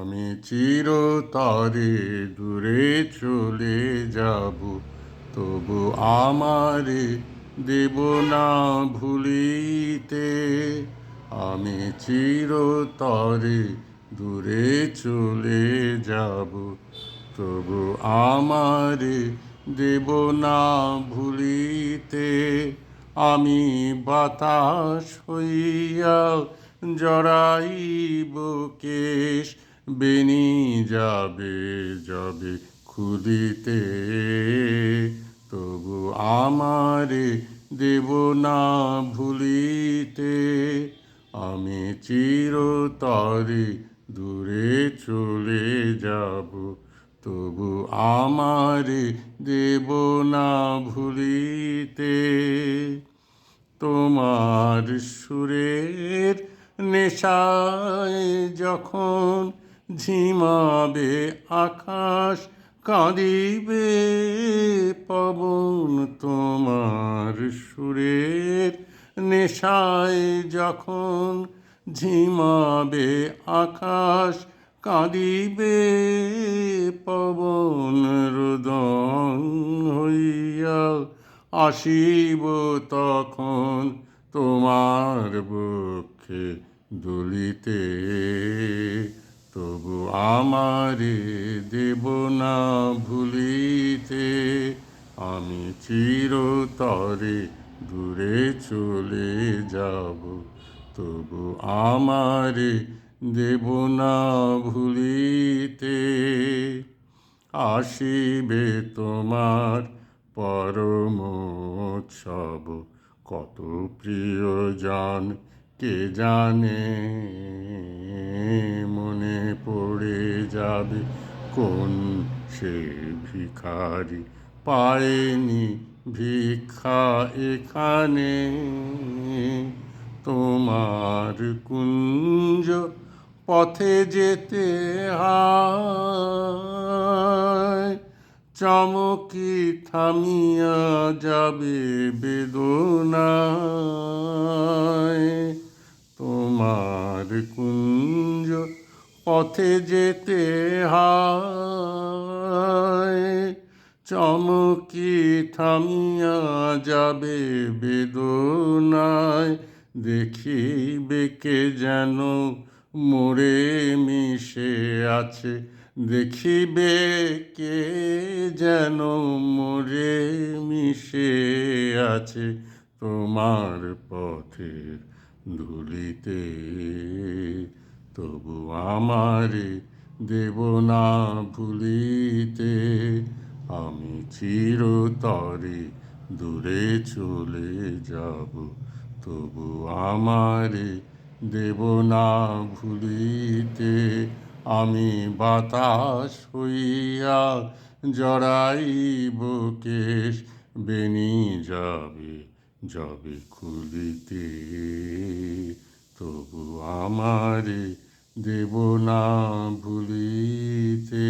আমি চির চিরতরে দূরে চলে যাব, তবু আমারে দেব না ভুলিতে। আমি চির চিরতরে দূরে চলে যাব, তবু আমারে দেব না ভুলিতে। আমি বাতাস হইয়া জড়াইব কেশ বেনি যাবে যাবে খুদিতে। তবু আমারে দেব না ভুলিতে। আমি চিরতরে দূরে চলে যাব, তবু আমারে দেব না ভুলিতে। তোমার সুরের নেশায় যখন ঝিমাবে আকাশ কাঁদিবে পবন তোমার সুরের নেশায় যখন ঝিমাবে আকাশ কাঁদিবে পবন রোদন হইয়া আসিব তখন তোমার বক্ষে দুলিতে। তবু আমারে দেব না ভুলিতে। আমি চিরতরে দূরে চলে যাব। তবু আমারে দেব না ভুলিতে। আসিবে তোমার পরম উৎসব কত প্রিয়জন কে জানে? মনে পড়ে যাবে কোন সে ভিখারি। পায়নি ভিক্ষা এখানে। তোমার কুঞ্জ পথে যেতে হয়। চমকি থামিয়া যাবে বেদনায়। তোমার কুঞ্জ পথে যেতে হায়। চমকি থামিয়া যাবে বেদনায়, দেখিবে কে যেন মোরে মিশে আছে। দেখিবে কে যেন মোরে মিশে আছে তোমার পথের ধুলিতে, তবু আমারে দেব না ভুলিতে। আমি চিরতরে দূরে চলে যাব, তবু আমারে দেব না ভুলিতে। আমি বাতাস হইয়া জড়াইব কেশ বেনি যাবে যাবে খুলিতে তবু আমারে দেব না ভুলিতে।